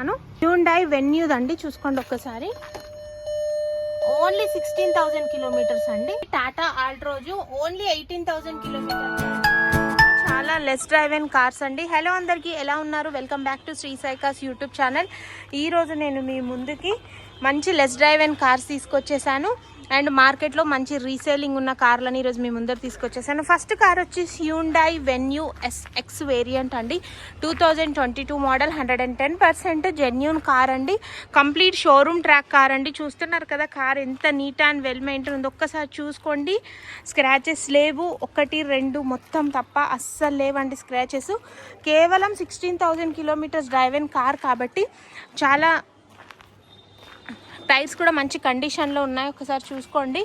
చూపిస్తాను హ్యూండై వెన్యూదండి చూసుకోండి ఒక్కసారి. ఓన్లీ సిక్స్టీన్ థౌసండ్ కిలోమీటర్స్ అండి. Tata Altroz only eighteen thousand kilometres చాలా లెస్ డ్రైవ్ అండ్ కార్స్ అండి. హలో అందరికీ ఎలా ఉన్నారు? Welcome back to Sri Sai cars YouTube channel ఈరోజు నేను మీ ముందుకి మంచి లెస్ డ్రైవ్ అండ్ కార్స్ తీసుకొచ్చేసాను. అండ్ మార్కెట్లో మంచి రీసేలింగ్ ఉన్న కార్లని ఈరోజు మీ ముందర తీసుకొచ్చేసాను. ఫస్ట్ కార్ వచ్చేసి Hyundai Venue S X variant అండి. Two thousand twenty two model hundred and ten percent genuine car అండి. కంప్లీట్ షోరూమ్ ట్రాక్ కార్ అండి. చూస్తున్నారు కదా కార్ ఎంత నీట్ అండ్ వెల్ మెయింటైన్ ఉంది. ఒక్కసారి చూసుకోండి. స్క్రాచెస్ లేవు. ఒకటి రెండు మొత్తం తప్ప అస్సలు లేవండి స్క్రాచెస్ కేవలం sixteen thousand kilometres drive and car కాబట్టి చాలా టైర్స్ కూడా మంచి కండిషన్లో ఉన్నాయి. ఒకసారి చూసుకోండి.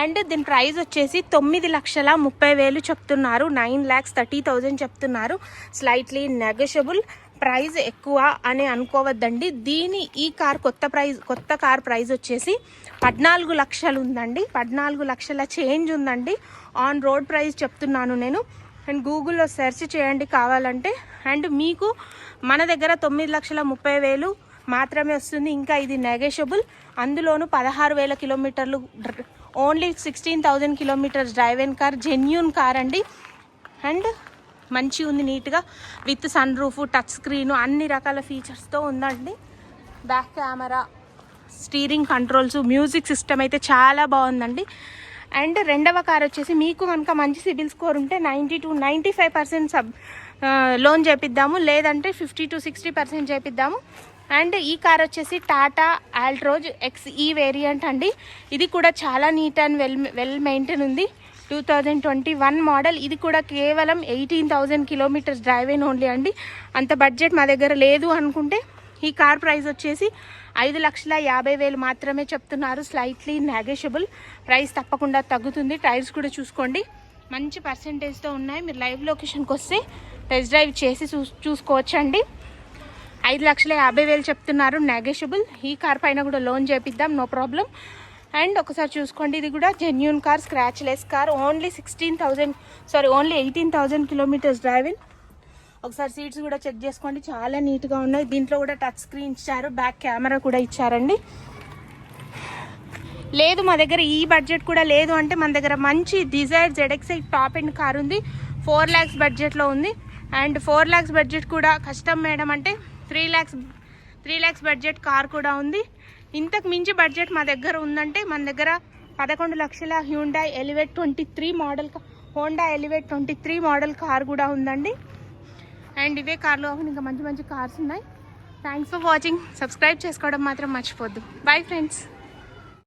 అండ్ దీని ప్రైస్ వచ్చేసి తొమ్మిది లక్షల ముప్పై వేలు చెప్తున్నారు. నైన్ ల్యాక్స్ థర్టీ థౌజండ్ చెప్తున్నారు. స్లైట్లీ నెగషబుల్ ప్రైజ్ ఎక్కువ అని అనుకోవద్దండి. దీని ఈ కార్ కొత్త ప్రైజ్ కొత్త కార్ ప్రైజ్ వచ్చేసి పద్నాలుగు లక్షలు ఉందండి. పద్నాలుగు లక్షల చేంజ్ ఉందండి. ఆన్ రోడ్ ప్రైస్ చెప్తున్నాను నేను. అండ్ గూగుల్లో సెర్చ్ చేయండి కావాలంటే. అండ్ మీకు మన దగ్గర తొమ్మిది లక్షల ముప్పై వేలు మాత్రమే వస్తుంది. ఇంకా ఇది నెగెషబుల్ అందులోనూ పదహారు వేల కిలోమీటర్లు only sixteen thousand kilometres drive and car genuine car అండి. అండ్ మంచి ఉంది నీట్గా with sun roof touch screen అన్ని రకాల ఫీచర్స్తో ఉందండి. Back camera steering controls music system అయితే చాలా బాగుందండి. అండ్ రెండవ కార్ వచ్చేసి మీకు కనుక మంచి సిబిల్ స్కోర్ ఉంటే ninety to ninety five percent sub loan చేపిద్దాము. లేదంటే ఫిఫ్టీ టు సిక్స్టీ పర్సెంట్ చేపిద్దాము. అండ్ ఈ కార్ వచ్చేసి Tata Altroz X E variant అండి. ఇది కూడా చాలా neat and well well maintain ఉంది. Two thousand twenty one model. ఇది కూడా కేవలం ఎయిటీన్ థౌజండ్ కిలోమీటర్స్ డ్రైవ్ అయిన ఓన్లీ అండి. అంత బడ్జెట్ మా దగ్గర లేదు అనుకుంటే ఈ కార్ ప్రైస్ వచ్చేసి ఐదు లక్షల యాభై వేలు మాత్రమే చెప్తున్నారు. స్లైట్లీ నెగెషబుల్ ప్రైస్ తప్పకుండా తగ్గుతుంది. టైర్స్ కూడా చూసుకోండి. మంచి పర్సంటేజ్తో ఉన్నాయి. మీరు లైవ్ లొకేషన్కి వస్తే టెస్ట్ డ్రైవ్ చేసి చూ చూసుకోవచ్చండి. ఐదు లక్షల యాభై వేలు చెప్తున్నారు. నెగెషబుల్ ఈ కార్ పైన కూడా లోన్ చేపిద్దాం. నో ప్రాబ్లం అండ్ ఒకసారి చూసుకోండి. ఇది కూడా genuine car scratch less car only sixteen thousand sorry only eighteen thousand kilometres driving ఒకసారి సీట్స్ కూడా చెక్ చేసుకోండి. చాలా నీట్గా ఉన్నాయి. దీంట్లో కూడా టచ్ స్క్రీన్ ఇచ్చారు. బ్యాక్ కెమెరా కూడా ఇచ్చారండి. లేదు మా దగ్గర ఈ బడ్జెట్ కూడా లేదు అంటే మన దగ్గర మంచి Dzire ZXI top and car ఉంది. ఫోర్ ల్యాక్స్ బడ్జెట్లో ఉంది. అండ్ ఫోర్ ల్యాక్స్ బడ్జెట్ కూడా కష్టం మేడం అంటే three lakhs three lakhs budget car కూడా ఉంది. ఇంతకు మించి బడ్జెట్ మా దగ్గర ఉందంటే మన దగ్గర పదకొండు లక్షల Hyundai Elevate twenty three model Honda Elevate twenty three model car కూడా ఉందండి. అండ్ ఇవే కార్లో ఇంకా మంచి మంచి కార్స్ ఉన్నాయి. థ్యాంక్స్ ఫర్ వాచింగ్ సబ్స్క్రైబ్ చేసుకోవడం మాత్రం మర్చిపోద్దు. Bye friends